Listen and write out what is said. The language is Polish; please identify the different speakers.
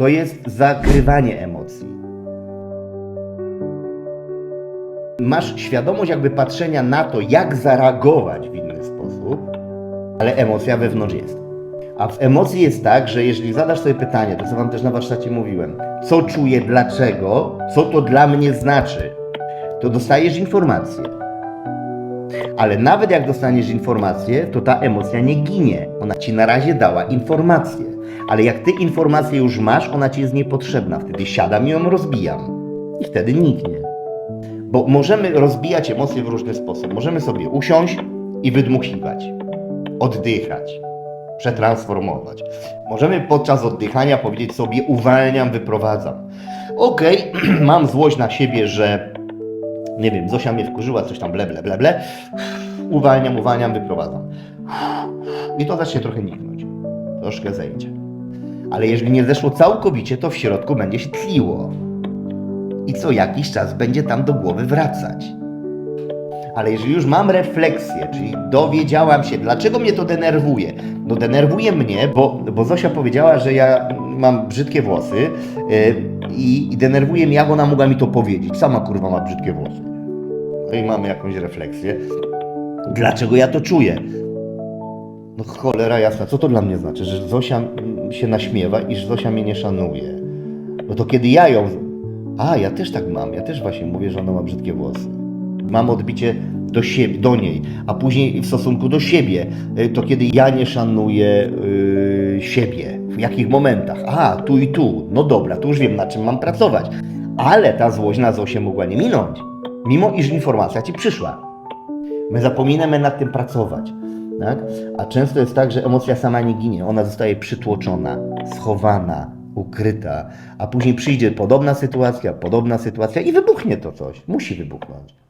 Speaker 1: to jest zakrywanie emocji. Masz świadomość jakby patrzenia na to, jak zareagować w inny sposób, ale emocja wewnątrz jest. A w emocji jest tak, że jeżeli zadasz sobie pytanie, to co wam też na warsztacie mówiłem, co czuję, dlaczego, co to dla mnie znaczy, to dostajesz informację. Ale nawet jak dostaniesz informację, to ta emocja nie ginie. Ona ci na razie dała informację. Ale jak ty informację już masz, ona ci jest niepotrzebna. Wtedy siadam i ją rozbijam. I wtedy niknie. Bo możemy rozbijać emocje w różny sposób. Możemy sobie usiąść i wydmuchiwać, oddychać, przetransformować. Możemy podczas oddychania powiedzieć sobie uwalniam, wyprowadzam. Okej, mam złość na siebie, że nie wiem, Zosia mnie wkurzyła, coś tam ble, ble, ble, ble. Uwalniam, uwalniam, wyprowadzam. I to zacznie trochę niknąć. Troszkę zejdzie. Ale jeżeli nie zeszło całkowicie, to w środku będzie się tliło. I co jakiś czas będzie tam do głowy wracać. Ale jeżeli już mam refleksję, czyli dowiedziałam się, dlaczego mnie to denerwuje. No denerwuje mnie, bo, bo Zosia powiedziała, że ja mam brzydkie włosy yy, i, i denerwuje mnie, jak ona mogła mi to powiedzieć. Sama kurwa ma brzydkie włosy. No i mamy jakąś refleksję. Dlaczego ja to czuję? No cholera jasna, co to dla mnie znaczy? Że Zosia się naśmiewa i że Zosia mnie nie szanuje. No to kiedy ja ją... A, ja też tak mam. Ja też właśnie mówię, że ona ma brzydkie włosy. Mam odbicie do siebie, do niej, a później w stosunku do siebie. Y, To kiedy ja nie szanuję yy, siebie. W jakich momentach? A, tu i tu. No dobra, to już wiem, na czym mam pracować. Ale ta złość na Zosię mogła nie minąć. Mimo iż informacja ci przyszła. My zapominamy nad tym pracować. Tak? A często jest tak, że emocja sama nie ginie. Ona zostaje przytłoczona, schowana, ukryta, a później przyjdzie podobna sytuacja, podobna sytuacja i wybuchnie to coś. Musi wybuchnąć.